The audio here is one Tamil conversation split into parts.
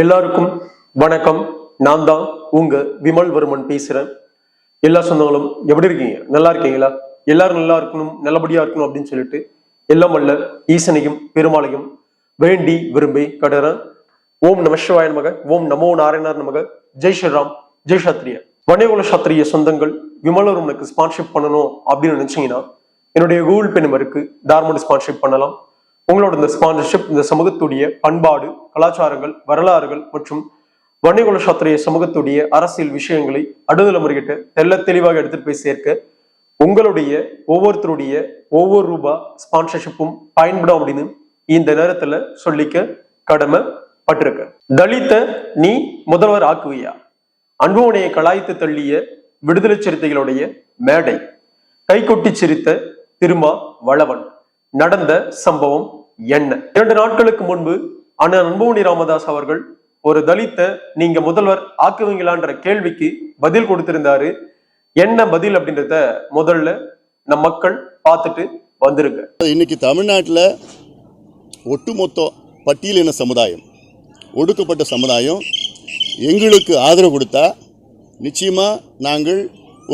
எல்லாருக்கும் வணக்கம். நான் தான் உங்க விமல் வர்மன் பேசுறேன். எல்லா சொந்தங்களும் எப்படி இருக்கீங்க? நல்லா இருக்கீங்களா? எல்லாரும் நல்லா இருக்கணும் நல்லபடியா இருக்கணும் அப்படின்னு சொல்லிட்டு எல்லாம் வல்ல ஈசனையும் பெருமாளையும் வேண்டி விரும்பி கடறேன். ஓம் நம சிவாய நமக ஓம் நமோ நாராயணர் நமக. ஜெய் ஸ்ரீராம் ஜெய் சாத்திரிய வணிகுல சாத்திரிய சொந்தங்கள் விமலருமனுக்கு ஸ்பான்ஷிப் பண்ணணும் அப்படின்னு நினைச்சீங்கன்னா என்னுடைய கூகுள் பே நம்பருக்கு தார்மோட ஸ்பான்ஷிப் பண்ணலாம். உங்களோட இந்த ஸ்பான்சர்ஷிப் இந்த சமூகத்துடைய பண்பாடு கலாச்சாரங்கள் வரலாறுகள் மற்றும் வன்னிகுல சாத்திரிய சமூகத்துடைய அரசியல் விஷயங்களை அடுதல முறைகிட்ட தெள்ள தெளிவாக எடுத்துட்டு போய் சேர்க்க உங்களுடைய ஒவ்வொருத்தருடைய ஒவ்வொரு ரூபா ஸ்பான்சர்ஷிப்பும் பயன்படும் அப்படின்னு இந்த நேரத்துல சொல்லிக்க கடமை பட்டிருக்க தலித்த நீ முதல்வர் ஆக்குவியா? அன்புவனையை கலாய்த்து தள்ளிய விடுதலை சிறுத்தைகளுடைய மேடை. கைகொட்டி சிரித்த திருமா வளவன். நடந்த சம்பவம் என்ன? இரண்டு நாட்களுக்கு முன்பு அண்ணன் அன்புமணி ராமதாஸ் அவர்கள் ஒரு தலித்த நீங்க முதல்வர் ஆக்குவீங்களான்ற கேள்விக்கு பதில் கொடுத்திருந்தாரு. என்ன பதில் அப்படின்றத முதல்ல நம் மக்கள் பார்த்துட்டு வந்துருங்க. இன்னைக்கு தமிழ்நாட்டில் ஒட்டுமொத்த பட்டியலின சமுதாயம் ஒடுக்கப்பட்ட சமுதாயம் எங்களுக்கு ஆதரவு கொடுத்தா நிச்சயமாக நாங்கள்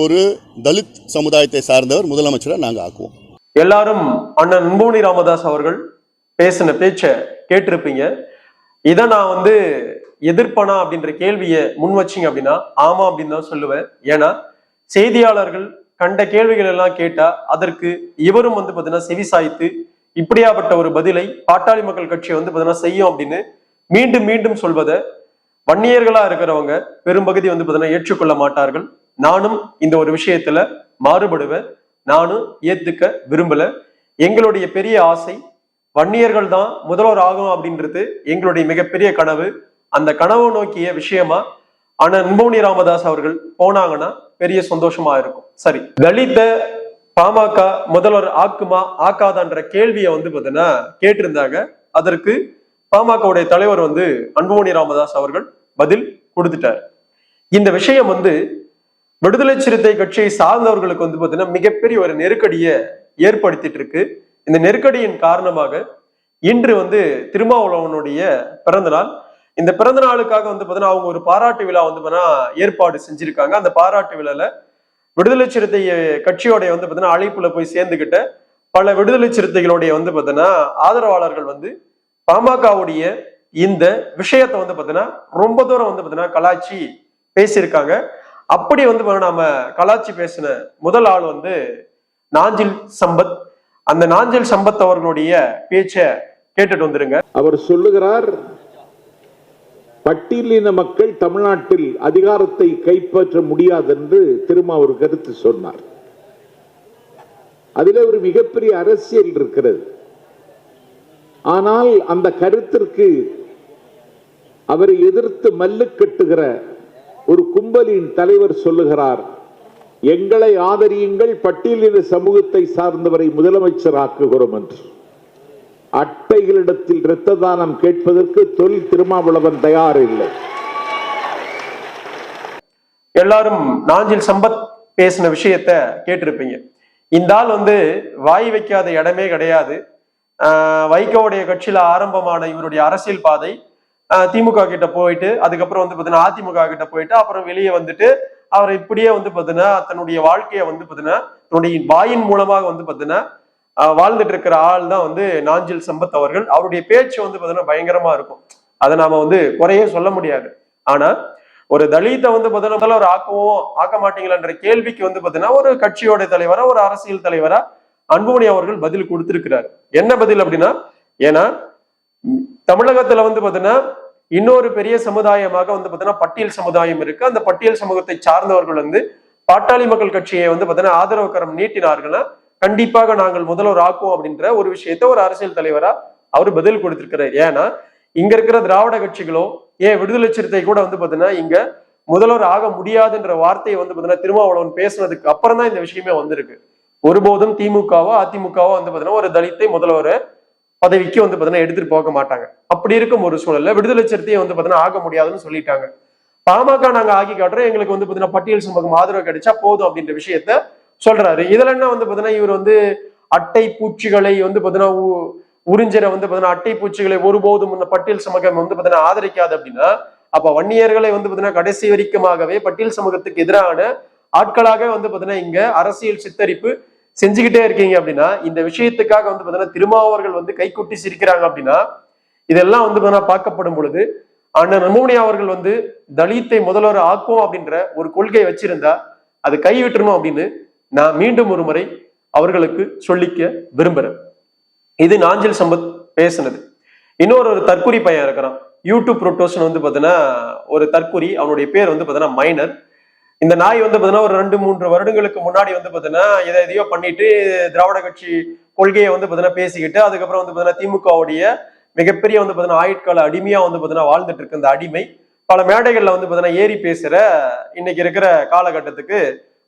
ஒரு தலித் சமுதாயத்தை சார்ந்தவர் முதலமைச்சராக நாங்கள் ஆக்குவோம். எல்லாரும் அண்ணன் அன்புமணி ராமதாஸ் அவர்கள் பேசின பேச்ச கேட்டிருப்பீங்க. இதை நான் வந்து எதிர்ப்பனா அப்படின்ற கேள்வியை முன் வச்சிங்க அப்படின்னா ஆமா அப்படின்னு தான் சொல்லுவேன். ஏன்னா செய்தியாளர்கள் கண்ட கேள்விகள் எல்லாம் கேட்டா அதற்கு இவரும் வந்து பாத்தீங்கன்னா செவி சாய்த்து இப்படியாப்பட்ட ஒரு பதிலை பாட்டாளி மக்கள் கட்சியை வந்து பாத்தீங்கன்னா செய்யும் அப்படின்னு மீண்டும் மீண்டும் சொல்வதை வன்னியர்களா இருக்கிறவங்க பெரும்பகுதி வந்து பாத்தீங்கன்னா ஏற்றுக்கொள்ள மாட்டார்கள். நானும் இந்த ஒரு விஷயத்துல மாறுபடுவேன். நானும் ஏத்துக்க விரும்பல. எங்களுடைய பெரிய ஆசை வன்னியர்கள் தான் முதல்வர் ஆகும் அப்படின்றது எங்களுடைய மிகப்பெரிய கனவு. அந்த கனவை நோக்கிய விஷயமா ஆனா அன்புமணி ராமதாஸ் அவர்கள் போனாங்கன்னா பெரிய சந்தோஷமா இருக்கும். சரி தலித பாமக முதல்வர் ஆக்குமா ஆக்காதான்ற கேள்வியை வந்து பார்த்தீங்கன்னா கேட்டிருந்தாங்க. அதற்கு பாமகவுடைய தலைவர் வந்து அன்புமணி ராமதாஸ் அவர்கள் பதில் கொடுத்துட்டார். இந்த விஷயம் வந்து விடுதலை சிறுத்தை கட்சியை சார்ந்தவர்களுக்கு வந்து பார்த்தீங்கன்னா மிகப்பெரிய ஒரு நெருக்கடியை ஏற்படுத்திட்டு இருக்கு. இந்த நெருக்கடியின் காரணமாக இன்று வந்து திருமாவளவனுடைய பிறந்த நாள் இந்த பிறந்த நாளுக்காக வந்து பார்த்தீங்கன்னா அவங்க ஒரு பாராட்டு விழா வந்து பார்த்தீங்கன்னா ஏற்பாடு செஞ்சிருக்காங்க. அந்த பாராட்டு விழால விடுதலை சிறுத்தை கட்சியோடைய வந்து பார்த்தீங்கன்னா அழைப்புல போய் சேர்ந்துகிட்ட பல விடுதலை சிறுத்தைகளுடைய வந்து பார்த்தீங்கன்னா ஆதரவாளர்கள் வந்து பாமகவுடைய இந்த விஷயத்தை வந்து பார்த்தீங்கன்னா ரொம்ப தூரம் வந்து பார்த்தீங்கன்னா கலாச்சி பேசியிருக்காங்க. அப்படி வந்து நாம கலாச்சி பேசின முதல் ஆள் வந்து நாஞ்சில் சம்பத். அந்த நாஞ்சில் சம்பத் அவர்களுடைய பேச்சை கேட்டுட்டு வந்துருங்க. அவர் சொல்லுகிறார் பட்டியலின மக்கள் தமிழ்நாட்டில் அதிகாரத்தை கைப்பற்ற முடியாது என்று திருமாவூர் ஒரு கருத்து சொன்னார். அதிலே ஒரு மிகப்பெரிய அரசியல் இருக்கிறது. ஆனால் அந்த கருத்திற்கு அவரை எதிர்த்து மல்லு கட்டுகிற ஒரு கும்பலின் தலைவர் சொல்லுகிறார் எங்களை ஆதரியுங்கள் பட்டியலின சமூகத்தை சார்ந்தவரை முதலமைச்சராக்குகிறோம் என்று. அட்டைகளிடத்தில் இரத்த தானம் கேட்பதற்கு தொழில் திருமாவளவன் தயார் இல்லை. எல்லாரும் நாஞ்சில் சம்பத் பேசின விஷயத்த கேட்டிருப்பீங்க. இந்த ஆள் வந்து வாய் வைக்காத இடமே கிடையாது. ஆஹ் வைகோவுடைய கட்சியில ஆரம்பமான இவருடைய அரசியல் பாதை திமுக கிட்ட போயிட்டு அதுக்கப்புறம் வந்து பாத்தீங்கன்னா அதிமுக கிட்ட போயிட்டு அப்புறம் வெளியே வந்துட்டு அவர் இப்படியே வந்து பாத்தீங்கன்னா தன்னுடைய வாழ்க்கையை வந்து பாத்தீங்கன்னா தன்னுடைய வாயின் மூலமாக வந்து பாத்தீங்கன்னா வாழ்ந்துட்டு இருக்கிற ஆள் தான் வந்து நாஞ்சில் சம்பத் அவர்கள். அவருடைய பேச்சு வந்து பாத்தீங்கன்னா பயங்கரமா இருக்கும். அதை நாம வந்து குறையே சொல்ல முடியாது. ஆனா ஒரு தலித்தை வந்து பாத்தீங்கன்னா ஒரு ஆக்குவோம் ஆக்க மாட்டீங்களான்ற கேள்விக்கு வந்து பாத்தீங்கன்னா ஒரு கட்சியோட தலைவரா ஒரு அரசியல் தலைவரா அன்புமணி அவர்கள் பதில் கொடுத்திருக்கிறார். என்ன பதில் அப்படின்னா ஏன்னா தமிழகத்துல வந்து பாத்தீங்கன்னா இன்னொரு பெரிய சமுதாயமாக வந்து பார்த்தீங்கன்னா பட்டியல் சமுதாயம் இருக்கு. அந்த பட்டியல் சமூகத்தை சார்ந்தவர்கள் வந்து பாட்டாளி மக்கள் கட்சியை வந்து பார்த்தீங்கன்னா ஆதரவு கரம் நீட்டினார்கள்னா கண்டிப்பாக நாங்கள் முதல்வர் ஆக்குவோம் அப்படின்ற ஒரு விஷயத்த ஒரு அரசியல் தலைவரா அவர் பதில் கொடுத்திருக்கிறார். ஏன்னா இங்க இருக்கிற திராவிட கட்சிகளோ ஏன் விடுதலை சிறுத்தை கூட வந்து பார்த்தீங்கன்னா இங்க முதல்வர் ஆக முடியாதுன்ற வார்த்தையை வந்து பார்த்தீங்கன்னா திருமாவளவன் பேசுனதுக்கு அப்புறம் தான் இந்த விஷயமே வந்திருக்கு. ஒருபோதும் திமுகவோ அதிமுகவோ வந்து பார்த்தீங்கன்னா ஒரு தலித்தை முதல்வர் பதவிக்கு வந்து பாத்தீங்கன்னா எடுத்துட்டு போக மாட்டாங்க. அப்படி இருக்கும் ஒரு சூழல்ல விடுதலை சிறுத்தையை வந்து பாத்தீங்கன்னா ஆக முடியாதுன்னு சொல்லிட்டாங்க. பாமக நாங்க ஆக்கி காட்டுறோம். எங்களுக்கு வந்து பாத்தீங்கன்னா பட்டியல் சமூகம் ஆதரவு கிடைச்சா போதும் அப்படின்ற விஷயத்த சொல்றாரு. இதுல என்ன வந்து பாத்தீங்கன்னா இவர் வந்து அட்டை பூச்சிகளை வந்து பாத்தீங்கன்னா ஊ- உறிஞ்சிற வந்து பாத்தீங்கன்னா அட்டை பூச்சிகளை ஒருபோதும் பட்டியல் சமூகம் வந்து பாத்தீங்கன்னா ஆதரிக்காது அப்படின்னா அப்ப வன்னியர்களை வந்து பாத்தீங்கன்னா கடைசி வரைக்குமாகவே பட்டியல் சமூகத்துக்கு எதிரான ஆட்களாக வந்து பாத்தீங்கன்னா இங்க அரசியல் சித்தரிப்பு செஞ்சுக்கிட்டே இருக்கீங்க அப்படின்னா இந்த விஷயத்துக்காக வந்து பார்த்தீங்கன்னா திருமாவர்கள் வந்து கைக்குட்டி சிரிக்கிறாங்க அப்படின்னா இதெல்லாம் வந்து பாத்தீங்கன்னா பார்க்கப்படும் பொழுது அண்ணன் நன்மோனி அவர்கள் வந்து தலித்தை முதல்வர் ஆக்கும் அப்படின்ற ஒரு கொள்கை வச்சிருந்தா அது கைவிட்டுறணும் அப்படின்னு நான் மீண்டும் ஒரு முறை அவர்களுக்கு சொல்லிக்க விரும்புறேன். இது நாஞ்சில் சம்பத் பேசுனது. இன்னொரு ஒரு தற்குறி பையன் இருக்கிறான். யூடியூப் புரோட்டோஸ்னு வந்து பார்த்தீங்கன்னா ஒரு தற்குறி அவனுடைய பேர் வந்து பார்த்தீங்கன்னா மைனர். இந்த நாய் வந்து பார்த்தீங்கன்னா ஒரு ரெண்டு மூன்று வருடங்களுக்கு முன்னாடி வந்து பார்த்தீங்கன்னா இதை எதையோ பண்ணிட்டு திராவிட கட்சி கொள்கையை வந்து பார்த்தீங்கன்னா பேசிக்கிட்டு அதுக்கப்புறம் வந்து பார்த்தீங்கன்னா திமுகவுடைய மிகப்பெரிய வந்து பார்த்தீங்கன்னா ஆயுட்கால அடிமையா வந்து பார்த்தீங்கன்னா வாழ்ந்துட்டு இருக்கு இந்த அடிமை பல மேடைகள்ல வந்து பார்த்தீங்கன்னா ஏறி பேசுற இன்னைக்கு இருக்கிற காலகட்டத்துக்கு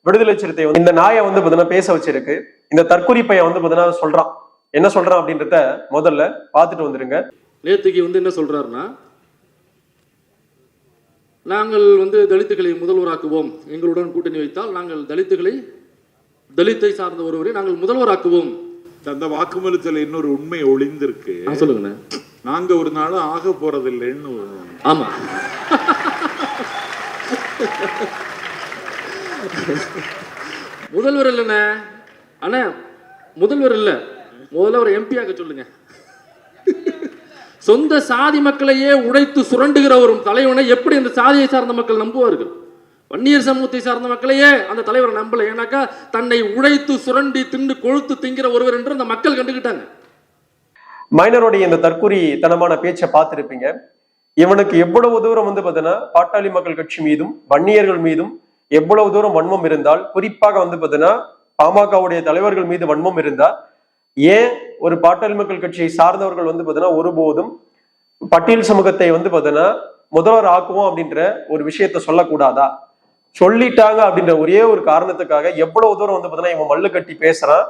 விடுதலை சிறுத்தை வந்து இந்த நாயை வந்து பார்த்தீங்கன்னா பேச வச்சிருக்கு. இந்த தற்குறி பையன் வந்து பார்த்தீங்கன்னா சொல்றான். என்ன சொல்றான் அப்படின்றத முதல்ல பார்த்துட்டு வந்துருங்க. நேத்துக்கு வந்து என்ன சொல்றாருன்னா நாங்கள் வந்து தலித்துகளை முதல்வராக்குவோம். எங்களுடன் கூட்டணி வைத்தால் நாங்கள் தலித்துகளை தலித்தை சார்ந்த ஒருவரை நாங்கள் முதல்வராக்குவோம். அந்த வாக்குமூலத்தில் இன்னொரு உண்மை ஒளிந்திருக்கு. சொல்லுங்கண்ணே. நாங்க ஒரு நாளும் ஆக போறதில்லைன்னு ஆமா. முதல்வர் இல்லைண்ணே. அண்ணா முதல்வர் இல்ல. முதல்ல ஒரு எம்பி ஆக்க சொல்லுங்க. சொந்த சாதி மக்களையே உடைத்து சுரண்டுகிற ஒரு தலைவனை எப்படி அந்த சாதியை சார்ந்த மக்கள் நம்புவார்கள்? வன்னியர் சமூகத்தை சார்ந்த மக்களையே அந்த தலைவரை நம்பல. ஏன்னாக்கா தன்னை உடைத்து சுரண்டி திண்டு கொழுத்து திங்கிற ஒருவர் என்று அந்த மக்கள் கண்டுக்கிட்டாங்க மைனருடைய இந்த தற்கூரி தனமான பேச்சை பார்த்துருப்பீங்க. இவனுக்கு எவ்வளவு தூரம் வந்து பார்த்தீங்கன்னா பாட்டாளி மக்கள் கட்சி மீதும் வன்னியர்கள் மீதும் எவ்வளவு தூரம் வன்மம் இருந்தால் குறிப்பாக வந்து பார்த்தீங்கன்னா பாமகவுடைய தலைவர்கள் மீது வன்மம் இருந்தால் ஏன் ஒரு பாட்டாளி மக்கள் கட்சியை சார்ந்தவர்கள் வந்து பார்த்தீங்கன்னா ஒருபோதும் பட்டியல் சமூகத்தை வந்து பார்த்தீங்கன்னா முதல்வர் ஆக்குவோம் அப்படின்ற ஒரு விஷயத்த சொல்லக்கூடாதா? சொல்லிட்டாங்க அப்படின்ற ஒரே ஒரு காரணத்துக்காக எவ்வளவு தூரம் வந்து பார்த்தீங்கன்னா இவன் மல்லு கட்டி பேசுறான்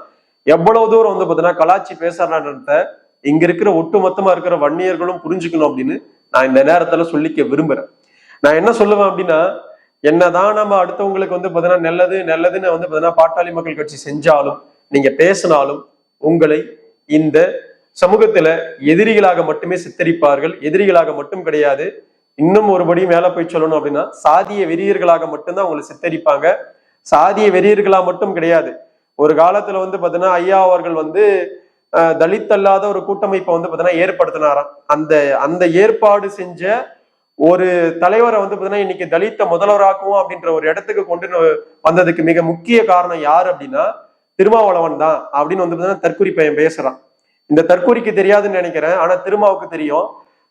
எவ்வளவு தூரம் வந்து பார்த்தீங்கன்னா கலாச்சி பேசுறான்றத இங்க இருக்கிற ஒட்டுமொத்தமா இருக்கிற வன்னியர்களும் புரிஞ்சுக்கணும் அப்படின்னு நான் இந்த நேரத்துல சொல்லிக்க விரும்புறேன். நான் என்ன சொல்லுவேன் அப்படின்னா என்னதான் நம்ம அடுத்தவங்களுக்கு வந்து பார்த்தீங்கன்னா நல்லது நல்லதுன்னு வந்து பார்த்தீங்கன்னா பாட்டாளி மக்கள் கட்சி செஞ்சாலும் நீங்க பேசினாலும் உங்களை இந்த சமூகத்துல எதிரிகளாக மட்டுமே சித்தரிப்பார்கள் எதிரிகளாக மட்டும் கிடையாது. இன்னும் ஒருபடி மேல போய் சொல்லணும் அப்படின்னா சாதிய வெறியர்களாக மட்டும்தான் உங்களை சித்தரிப்பாங்க. சாதிய வெறியர்களா மட்டும் கிடையாது. ஒரு காலத்துல வந்து பாத்தீங்கன்னா ஐயா அவர்கள் வந்து தலித் அல்லாத ஒரு கூட்டமைப்பை வந்து பாத்தீங்கன்னா ஏற்படுத்தினாராம். அந்த அந்த ஏற்பாடு செஞ்ச ஒரு தலைவரை வந்து பாத்தீங்கன்னா இன்னைக்கு தலித்த முதல்வராக்குவோம் அப்படின்ற ஒரு இடத்துக்கு கொண்டு வந்ததுக்கு மிக முக்கிய காரணம் யார் அப்படின்னா திருமாவளவன் தான் அப்படின்னு வந்து பார்த்தீங்கன்னா தற்குறி பையன் பேசுறான். இந்த தற்குறிக்கு தெரியாதுன்னு நினைக்கிறேன். ஆனா திருமாவுக்கு தெரியும்.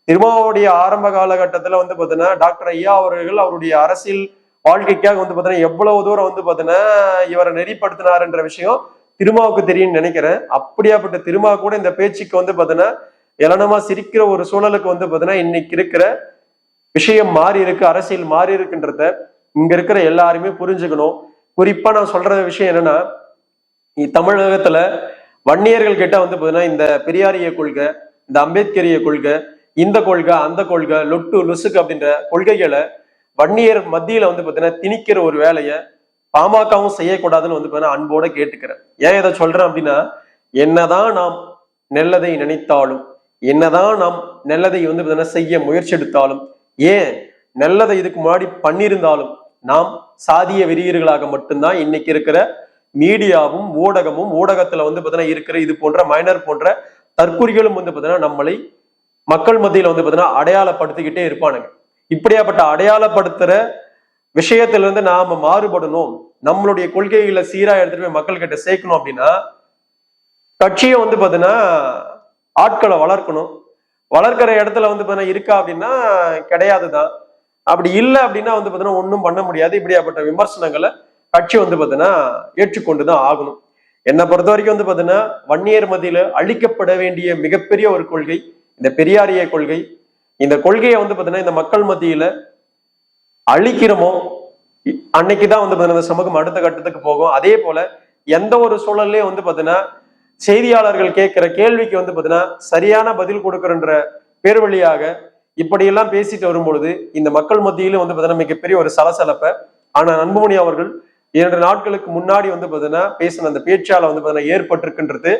திருமாவுடைய ஆரம்ப காலகட்டத்துல வந்து பார்த்தீங்கன்னா டாக்டர் ஐயா அவர்கள் அவருடைய அரசியல் வாழ்க்கைக்காக வந்து பார்த்தீங்கன்னா எவ்வளவு தூரம் வந்து பார்த்தீங்கன்னா இவரை நெறிப்படுத்தினாருன்ற விஷயம் திருமாவுக்கு தெரியும்னு நினைக்கிறேன். அப்படியாப்பட்ட திருமா கூட இந்த பேச்சுக்கு வந்து பார்த்தீங்கன்னா இளனமா சிரிக்கிற ஒரு சூழலுக்கு வந்து பார்த்தீங்கன்னா இன்னைக்கு இருக்கிற விஷயம் மாறி இருக்கு அரசியல் மாறி இருக்குன்றத இங்க இருக்கிற எல்லாருமே புரிஞ்சுக்கணும். குறிப்பா நான் சொல்ற விஷயம் என்னன்னா தமிழகத்துல வன்னியர்கள் கிட்ட வந்து பாத்தீங்கன்னா இந்த பெரியாரிய கொள்கை இந்த அம்பேத்கரிய கொள்கை இந்த கொள்கை அந்த கொள்கை லொட்டு லுசுக்கு அப்படின்ற கொள்கைகளை வன்னியர் மத்தியில வந்து பாத்தீங்கன்னா திணிக்கிற ஒரு வேலையை பாமகவும் செய்யக்கூடாதுன்னு வந்து பாத்தீங்கன்னா அன்போட கேட்டுக்கிறேன். ஏன் இதை சொல்றேன் அப்படின்னா என்னதான் நாம் நல்லதை நினைத்தாலும் என்னதான் நாம் நல்லதை வந்து பாத்தீங்கன்னா செய்ய முயற்சி எடுத்தாலும் ஏன் நல்லதை இதுக்கு முன்னாடி பண்ணியிருந்தாலும் நாம் சாதிய வெறியர்களாக மட்டும்தான் இன்னைக்கு இருக்கிற மீடியாவும் ஊடகமும் ஊடகத்துல வந்து பாத்தீங்கன்னா இருக்கிற இது போன்ற மைனர் போன்ற தற்குறிகளும் வந்து பாத்தீங்கன்னா நம்மளை மக்கள் மத்தியில வந்து பாத்தீங்கன்னா அடையாளப்படுத்திக்கிட்டே இருப்பானுங்க. இப்படியாப்பட்ட அடையாளப்படுத்துற விஷயத்துல இருந்து நாம மாறுபடணும். நம்மளுடைய கொள்கைகளை சீரா எடுத்துட்டு போய் மக்கள் கிட்ட சேர்க்கணும் அப்படின்னா கட்சியை வந்து பாத்தீங்கன்னா ஆட்களை வளர்க்கணும். வளர்க்கிற இடத்துல வந்து பாத்தீங்கன்னா இருக்கா அப்படின்னா கிடையாதுதான். அப்படி இல்லை அப்படின்னா வந்து பாத்தீங்கன்னா ஒன்றும் பண்ண முடியாது. இப்படியாப்பட்ட விமர்சனங்களை கட்சி வந்து பார்த்தீன்னா ஏற்றுக்கொண்டு தான் ஆகணும். என்னை பொறுத்த வரைக்கும் வந்து பார்த்தீங்கன்னா வன்னியர் மதியில் அழிக்கப்பட வேண்டிய மிகப்பெரிய ஒரு கொள்கை இந்த பெரியாரிய கொள்கை. இந்த கொள்கையை வந்து பார்த்தீங்கன்னா இந்த மக்கள் மத்தியில அழிக்கிறோமோ அன்னைக்கு அன்னைக்குதான் வந்து பார்த்தீங்கன்னா சமூகம் அடுத்த கட்டத்துக்கு போகும். அதே போல எந்த ஒரு சூழல்லையும் வந்து பார்த்தீங்கன்னா செய்தியாளர்கள் கேட்கிற கேள்விக்கு வந்து பார்த்தீங்கன்னா சரியான பதில் கொடுக்குறன்ற பேர் வழியாக இப்படியெல்லாம் பேசிட்டு வரும்பொழுது இந்த மக்கள் மத்தியிலும் வந்து பார்த்தீங்கன்னா மிகப்பெரிய ஒரு சலசலப்பை. ஆனா அன்புமணி அவர்கள் இரண்டு நாட்களுக்கு முன்னாடி வந்து பார்த்தீங்கன்னா பேசின அந்த பேச்சால வந்து பார்த்தீங்கன்னா ஏற்பட்டிருக்குன்றது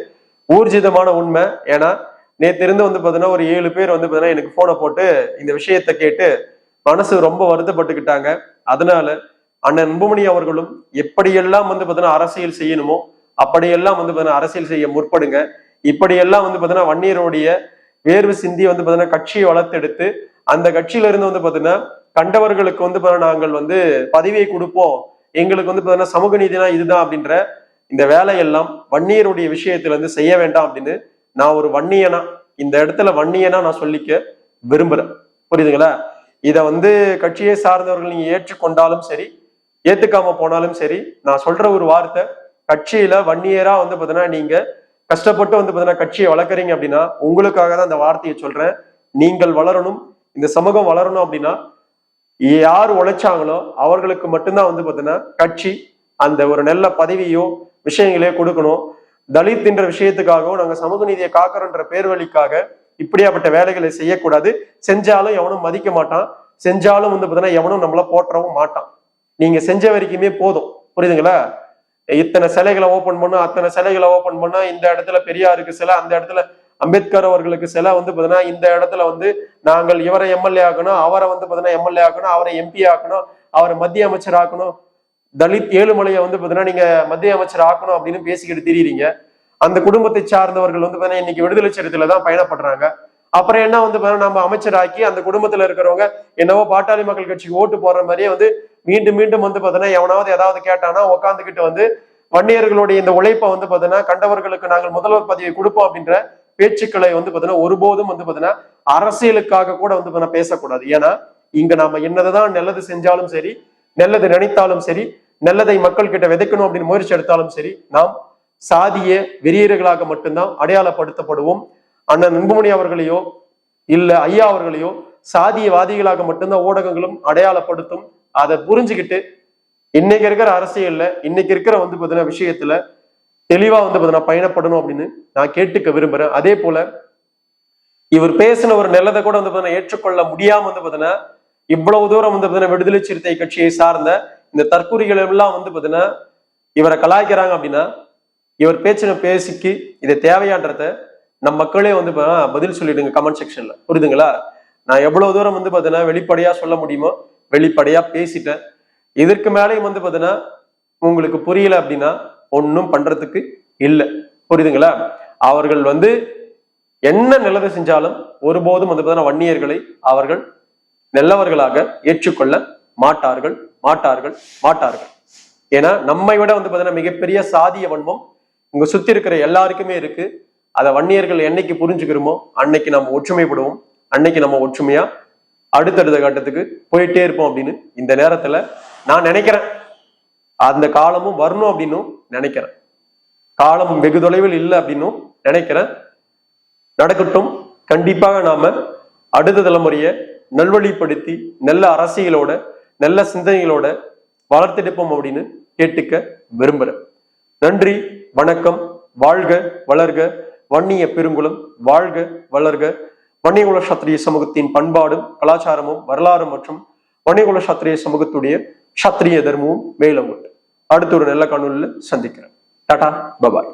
ஊர்ஜிதமான உண்மை. ஏன்னா நேற்று இருந்து வந்து பார்த்தீங்கன்னா ஒரு ஏழு பேர் வந்து பார்த்தீங்கன்னா எனக்கு போனை போட்டு இந்த விஷயத்தை கேட்டு மனசு ரொம்ப வருத்தப்பட்டுக்கிட்டாங்க. அதனால அண்ணன் அன்புமணி அவர்களும் எப்படியெல்லாம் வந்து பார்த்தீங்கன்னா அரசியல் செய்யணுமோ அப்படியெல்லாம் வந்து பார்த்தீங்கன்னா அரசியல் செய்ய முற்படுங்க. இப்படியெல்லாம் வந்து பார்த்தீங்கன்னா வன்னியருடைய வேர்வு சிந்தி வந்து பார்த்தீங்கன்னா கட்சியை வளர்த்தெடுத்து அந்த கட்சியில இருந்து வந்து பார்த்தீங்கன்னா கண்டவர்களுக்கு வந்து நாங்கள் வந்து பதவியை கொடுப்போம். எங்களுக்கு வந்து பார்த்தீங்கன்னா சமூக நீதினா இதுதான் அப்படின்ற இந்த வேலையெல்லாம் வன்னியருடைய விஷயத்துல இருந்து செய்ய வேண்டாம் அப்படின்னு நான் ஒரு வன்னியனா இந்த இடத்துல வன்னியனா நான் சொல்லிக்க விரும்புறேன். புரியுதுங்களா? இதை வந்து கட்சியை சார்ந்தவர்கள் நீங்க ஏற்றுக்கொண்டாலும் சரி ஏத்துக்காம போனாலும் சரி நான் சொல்ற ஒரு வார்த்தை கட்சியில வன்னியரா வந்து பார்த்தீங்கன்னா நீங்க கஷ்டப்பட்டு வந்து பார்த்தீங்கன்னா கட்சியை வளர்க்குறீங்க அப்படின்னா உங்களுக்காக தான் அந்த வார்த்தையை சொல்றேன். நீங்கள் வளரணும் இந்த சமூகம் வளரணும் அப்படின்னா யார் உழைச்சாங்களோ அவர்களுக்கு மட்டும்தான் வந்து பார்த்தீங்கன்னா கட்சி அந்த ஒரு நல்ல பதவியோ விஷயங்களையோ கொடுக்கணும். தலித் என்ற விஷயத்துக்காகவும் நாங்க சமூக நீதியை காக்கிறோன்ற பேர்வழிக்காக இப்படியாப்பட்ட வேலைகளை செய்யக்கூடாது. செஞ்சாலும் எவனும் மதிக்க மாட்டான். செஞ்சாலும் வந்து பார்த்தீங்கன்னா எவனும் நம்மள போற்றவும் மாட்டான். நீங்க செஞ்ச வரைக்குமே போதும். புரியுதுங்களா? இத்தனை சிலைகளை ஓபன் பண்ணா அத்தனை சிலைகளை ஓபன் பண்ணா இந்த இடத்துல பெரியாருக்கு சிலை அந்த இடத்துல அம்பேத்கர் அவர்களுக்கு சில வந்து பார்த்தீங்கன்னா இந்த இடத்துல வந்து நாங்கள் இவரை எம்எல்ஏ ஆக்கணும் அவரை வந்து பார்த்தீங்கன்னா எம்எல்ஏ ஆக்கணும் அவரை எம்பி ஆக்கணும் அவரை மத்திய அமைச்சர் ஆக்கணும். தலித் ஏழுமலையை வந்து பார்த்தீங்கன்னா நீங்க மத்திய அமைச்சர் ஆக்கணும் அப்படின்னு பேசிக்கிட்டு தெரியுறீங்க. அந்த குடும்பத்தை சார்ந்தவர்கள் வந்து பார்த்தீங்கன்னா இன்னைக்கு விடுதலை சிறுத்தையில தான் பயணப்படுறாங்க. அப்புறம் என்ன வந்து பார்த்தீங்கன்னா நம்ம அமைச்சராக்கி அந்த குடும்பத்துல இருக்கிறவங்க என்னவோ பாட்டாளி மக்கள் கட்சிக்கு ஓட்டு போடுற மாதிரியே வந்து மீண்டும் மீண்டும் வந்து பார்த்தீங்கன்னா எவனாவது ஏதாவது கேட்டானா உட்காந்துக்கிட்டு வந்து வன்னியர்களுடைய இந்த உழைப்பை வந்து பார்த்தீங்கன்னா கண்டவர்களுக்கு நாங்கள் முதல்வர் பதவியை கொடுப்போம் அப்படின்ற பேச்சுக்களை வந்து பாத்தீங்கன்னா ஒருபோதும் வந்து பாத்தீங்கன்னா அரசியலுக்காக கூட வந்து பார்த்தீங்கன்னா பேசக்கூடாது. ஏன்னா இங்க நாம என்னதான் நல்லது செஞ்சாலும் சரி நல்லது நினைத்தாலும் சரி நல்லதை மக்கள் கிட்ட விதைக்கணும் அப்படின்னு முயற்சி எடுத்தாலும் சரி நாம் சாதிய வெறியர்களாக மட்டும்தான் அடையாளப்படுத்தப்படுவோம். அண்ணன் அன்புமணி அவர்களையோ இல்ல ஐயா அவர்களையோ சாதியவாதிகளாக மட்டும்தான் ஊடகங்களும் அடையாளப்படுத்தும். அதை புரிஞ்சுக்கிட்டு இன்னைக்கு இருக்கிற அரசியல்ல இன்னைக்கு இருக்கிற வந்து பாத்தீங்கன்னா விஷயத்துல தெளிவா வந்து பாத்தீங்கன்னா பயணப்படணும் அப்படின்னு நான் கேட்டுக்க விரும்புறேன். அதே போல இவர் பேசின ஒரு நல்லதை கூட வந்து பாத்தீங்கன்னா ஏற்றுக்கொள்ள முடியாம வந்து பாத்தீங்கன்னா இவ்வளவு தூரம் வந்து பாத்தீங்கன்னா விடுதலை சிறுத்தை கட்சியை சார்ந்த இந்த தற்கூறிகள் எல்லாம் வந்து பாத்தீங்கன்னா இவரை கலாய்க்கிறாங்க அப்படின்னா இவர் பேச்சின பேசிக்கு இது தேவையான்றத நம் மக்களே வந்து பதில் சொல்லிடுங்க கமெண்ட் செக்ஷன்ல புரியுதுங்களா? நான் எவ்வளவு தூரம் வந்து பாத்தீங்கன்னா வெளிப்படையா சொல்ல முடியுமோ வெளிப்படையா பேசிட்டேன். இதற்கு மேலேயும் வந்து பாத்தீங்கன்னா உங்களுக்கு புரியல அப்படின்னா ஒன்றும் பண்றதுக்கு இல்லை. புரியுதுங்களா? அவர்கள் வந்து என்ன நல்லது செஞ்சாலும் ஒருபோதும் வந்து பாத்தீங்கன்னா வன்னியர்களை அவர்கள் நல்லவர்களாக ஏற்றுக்கொள்ள மாட்டார்கள் மாட்டார்கள் மாட்டார்கள். ஏன்னா நம்மை விட வந்து பார்த்தீங்கன்னா மிகப்பெரிய சாதிய வன்மம் இங்க சுத்தி இருக்கிற எல்லாருக்குமே இருக்கு. அதை வன்னியர்கள் என்னைக்கு புரிஞ்சுக்கிறோமோ அன்னைக்கு நம்ம ஒற்றுமைப்படுவோம். அன்னைக்கு நம்ம ஒற்றுமையா அடுத்தடுத்த கட்டத்துக்கு போயிட்டே இருப்போம் அப்படின்னு இந்த நேரத்துல நான் நினைக்கிறேன். அந்த காலமும் வரணும் அப்படின்னும் நினைக்கிறேன். காலம் வெகு தொலைவில் இல்லை அப்படின்னும் நினைக்கிறேன். நடக்கட்டும். கண்டிப்பாக நாம அடுத்த தலைமுறையை நல்வழிப்படுத்தி நல்ல அரசியலோட நல்ல சிந்தனைகளோட வளர்த்தெடுப்போம் அப்படின்னு கேட்டுக்க விரும்புறேன். நன்றி வணக்கம். வாழ்க வளர்க. வன்னிய பெருங்குளம் வாழ்க வளர்க. வன்னியகுல சத்திரிய சமூகத்தின் பண்பாடும் கலாச்சாரமும் வரலாறும் மற்றும் வன்னியகுல சத்திரிய சமூகத்துடைய சத்திரிய தர்மமும் மேலும் உண்டு அடுத்த ஒரு நல்ல காணொலியில் சந்திக்கிறேன். டாடா பபாய்